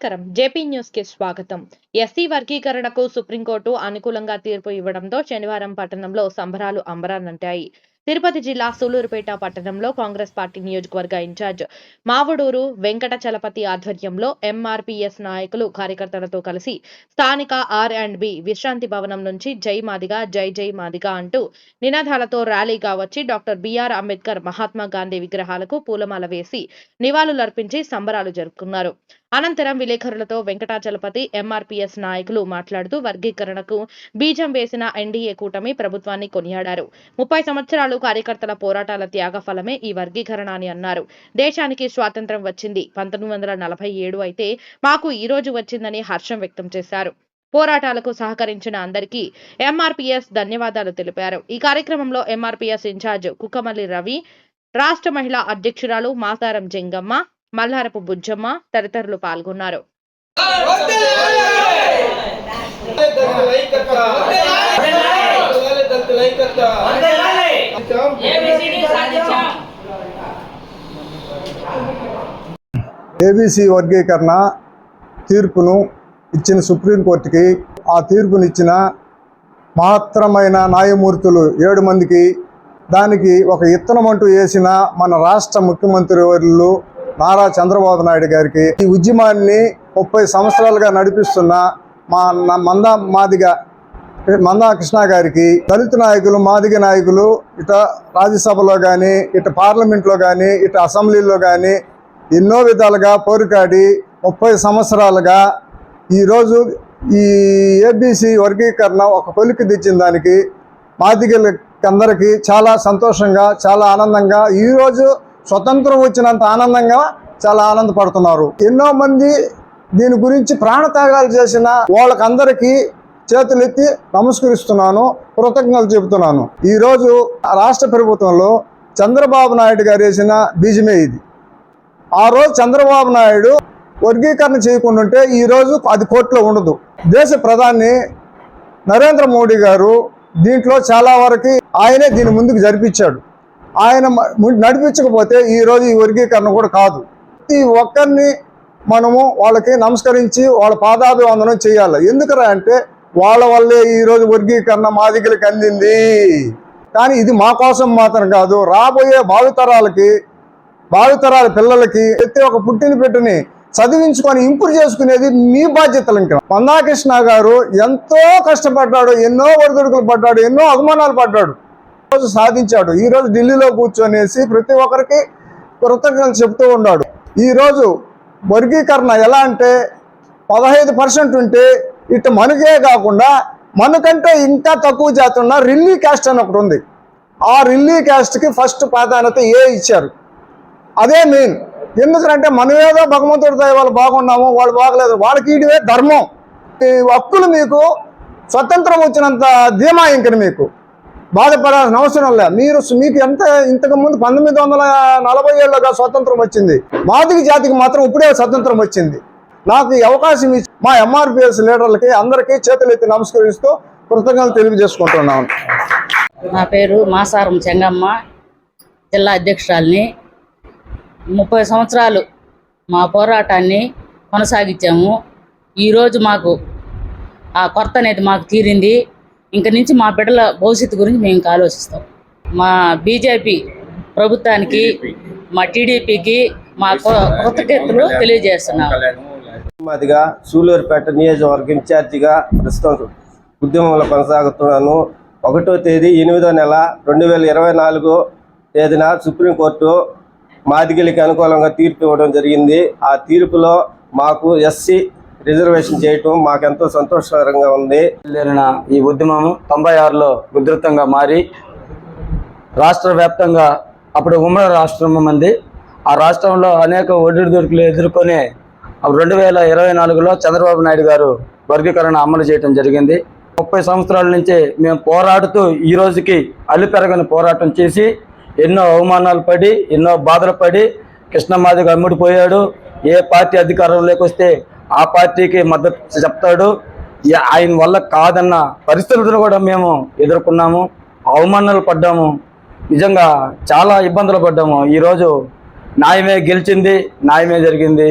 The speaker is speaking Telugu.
నమస్కారం. జేపీ న్యూస్కి స్వాగతం. ఎస్సీ వర్గీకరణకు సుప్రీంకోర్టు అనుకూలంగా తీర్పు ఇవ్వడంతో శనివారం పట్టణంలో సంబరాలు అంబరాన్నంటాయి. తిరుపతి జిల్లా సూలూరుపేట పట్టణంలో కాంగ్రెస్ పార్టీ నియోజకవర్గ ఇన్ఛార్జ్ మావడూరు వెంకట చలపతి ఆధ్వర్యంలో ఎంఆర్పీఎస్ నాయకులు కార్యకర్తలతో కలిసి స్థానిక ఆర్ అండ్ బి విశ్రాంతి భవనం నుంచి జై మాదిగా జై జై మాదిగా అంటూ నినాదాలతో ర్యాలీగా వచ్చి డాక్టర్ బిఆర్ అంబేద్కర్ మహాత్మా గాంధీ విగ్రహాలకు పూలమాల వేసి నివాళులర్పించి సంబరాలు జరుపుకున్నారు. అనంతరం విలేకరులతో వెంకటాచలపతి ఎంఆర్పీఎస్ నాయకులు మాట్లాడుతూ వర్గీకరణకు బీజం వేసిన ఎన్డీఏ కూటమి ప్రభుత్వాన్ని కొనియాడారు. ముప్పై సంవత్సరాలు కార్యకర్తల పోరాటాల త్యాగ ఫలమే ఈ వర్గీకరణ అని అన్నారు. దేశానికి స్వాతంత్రం వచ్చింది. పంతొమ్మిది వందల నలభై ఏడు అయితే మాకు ఈ రోజు వచ్చిందని హర్షం వ్యక్తం చేశారు. పోరాటాలకు సహకరించిన అందరికీ ఎంఆర్పీఎస్ ధన్యవాదాలు తెలిపారు. ఈ కార్యక్రమంలో ఎంఆర్పీఎస్ ఇన్ఛార్జ్ కుక్కమల్లి రవి రాష్ట్ర మహిళా అధ్యక్షురాలు మాతారం జంగమ్మ మల్లారపు బుజ్జమ్మ తదితరులు పాల్గొన్నారు. ఏబీసీ వర్గీకరణ తీర్పును ఇచ్చిన సుప్రీంకోర్టుకి ఆ తీర్పునిచ్చిన మహత్తరమైన న్యాయమూర్తులు ఏడు మందికి దానికి ఒక ఇత్తనం అంటూ వేసిన మన రాష్ట్ర ముఖ్యమంత్రి వర్యులు నారా చంద్రబాబు నాయుడు గారికి ఈ ఉద్యమాన్ని ముప్పై సంవత్సరాలుగా నడిపిస్తున్న మా నా- మంద మాదిగ మందా కృష్ణ గారికి దళిత నాయకులు మాదిగ నాయకులు ఇట రాజ్యసభలో కానీ ఇట పార్లమెంట్లో కానీ ఇట అసెంబ్లీలో కానీ ఎన్నో విధాలుగా పోరుకాడి ముప్పై సంవత్సరాలుగా ఈరోజు ఈ ఏబీసీ వర్గీకరణ ఒక కొలికి తెచ్చిన దానికి మాదిగలకందరికీ చాలా సంతోషంగా చాలా ఆనందంగా ఈరోజు స్వతంత్రం వచ్చినంత ఆనందంగా చాలా ఆనందపడుతున్నారు. ఎన్నో మంది దీని గురించి ప్రాణత్యాగాలు చేసిన వాళ్ళకందరికీ చేతులెత్తి నమస్కరిస్తున్నాను కృతజ్ఞతలు చెబుతున్నాను. ఈరోజు రాష్ట్ర ప్రభుత్వంలో చంద్రబాబు నాయుడు గారు వేసిన బీజమే ఇది. ఆ రోజు చంద్రబాబు నాయుడు వర్గీకరణ చేయకుండా ఉంటే ఈరోజు అది కోర్టులో ఉండదు. దేశ ప్రధాని నరేంద్ర మోడీ గారు దీంట్లో చాలా వరకు ఆయనే దీని ముందుకు జరిపించాడు. ఆయన నడిపించకపోతే ఈరోజు ఈ వర్గీకరణ కూడా కాదు. ప్రతి ఒక్కరిని మనము వాళ్ళకి నమస్కరించి వాళ్ళ పాదాభివందనం చేయాలి. ఎందుకరా అంటే వాళ్ళ వల్లే ఈరోజు వర్గీకరణ మా దగ్గరికి అందింది. కానీ ఇది మా కోసం మాత్రం కాదు రాబోయే భావితరాలకి భావితరాల పిల్లలకి ప్రతి ఒక్క పుట్టిన పెట్టుని చదివించుకొని ఇంప్రూవ్ చేసుకునేది మీ బాధ్యతలు ఇంకా. మందాకృష్ణ గారు ఎంతో కష్టపడ్డాడు ఎన్నో ఒడిదుడుకులు పడ్డాడు ఎన్నో అవమానాలు పడ్డాడు. రోజు సాధించాడు. ఈ రోజు ఢిల్లీలో కూర్చొనేసి ప్రతి ఒక్కరికి కృతజ్ఞతలు చెప్తూ ఉన్నాడు. ఈరోజు వర్గీకరణ ఎలా అంటే పదహైదు పర్సెంట్ ఉంటే ఇటు మనకే కాకుండా మనకంటే ఇంకా తక్కువ జాతి ఉన్న రిల్లీ క్యాస్ట్ అని ఒకటి ఉంది. ఆ రిల్లీ క్యాస్ట్కి ఫస్ట్ ప్రాధాన్యత ఏ ఇచ్చారు? అదే మెయిన్ ఎందుకంటే మనం ఏదో భగవంతుడి వాళ్ళు బాగున్నాము వాళ్ళు బాగలేదు. వాళ్ళకి ఇటువే ధర్మం. ఈ హక్కులు మీకు స్వతంత్రం వచ్చినంత ధీమా ఇంకని మీకు. బాధపడాల్సిన అవసరం లే మీరు మీకు ఎంత ఇంతకు ముందు పంతొమ్మిది వందల నలభై ఏళ్ళుగా స్వతంత్రం వచ్చింది. మాదిగ జాతికి మాత్రం ఇప్పుడే స్వతంత్రం వచ్చింది. నాకు ఈ అవకాశం ఇచ్చి మా ఎంఆర్పిఎస్ లీడర్లకి అందరికీ చేతులెత్తి నమస్కరిస్తూ కృతజ్ఞతలు తెలియజేసుకుంటున్నాను. నా పేరు మాసారం చెంగమ్మ జిల్లా అధ్యక్షురాలిని. ముప్పై సంవత్సరాలు మా పోరాటాన్ని కొనసాగించాము. ఈరోజు మాకు ఆ కొరత అనేది మాకు తీరింది. ఇంక నుంచి మా బిడ్డల భవిష్యత్తు గురించి మేము ఆలోచిస్తాం. మా బీజేపీ ప్రభుత్వానికి మా టీడీపీకి మా కృతజ్ఞతలు తెలియజేస్తున్నాము మాదిగా సూలూరుపేట నియోజకవర్గ ఇన్ఛార్జిగా ప్రస్తుతం ఉద్యమంలో కొనసాగుతున్నాను. ఒకటో తేదీ ఎనిమిదో నెల రెండు వేల ఇరవై నాలుగు తేదీన సుప్రీంకోర్టు మాదిగలికి అనుకూలంగా తీర్పు ఇవ్వడం జరిగింది. ఆ తీర్పులో మాకు ఎస్సీ రిజర్వేషన్ చేయటం మాకెంతో సంతోషకరంగా ఉంది. బయలుదేరిన ఈ ఉద్యమం తొంభై ఆరులో ఉధృతంగా మారి రాష్ట్ర వ్యాప్తంగా అప్పుడు ఉమ్మడి రాష్ట్రం మంది ఆ రాష్ట్రంలో అనేక ఒడిదుడుకులు ఎదుర్కొని రెండు వేల ఇరవై నాలుగులో చంద్రబాబు నాయుడు గారు వర్గీకరణ అమలు చేయడం జరిగింది. ముప్పై సంవత్సరాల నుంచి మేము పోరాడుతూ ఈ రోజుకి అల్లిపెరగని పోరాటం చేసి ఎన్నో అవమానాలు పడి ఎన్నో బాధలు పడి కృష్ణమాదిగా అమ్ముడిపోయాడు ఏ పార్టీ అధికారంలోకి వస్తే ఆ పార్టీకి మద్దతు చెప్తాడు. ఆయన వల్ల కాదన్న పరిస్థితులను కూడా మేము ఎదుర్కొన్నాము. అవమానాలు పడ్డాము. నిజంగా చాలా ఇబ్బందులు పడ్డాము. ఈరోజు న్యాయమే గెలిచింది న్యాయమే జరిగింది.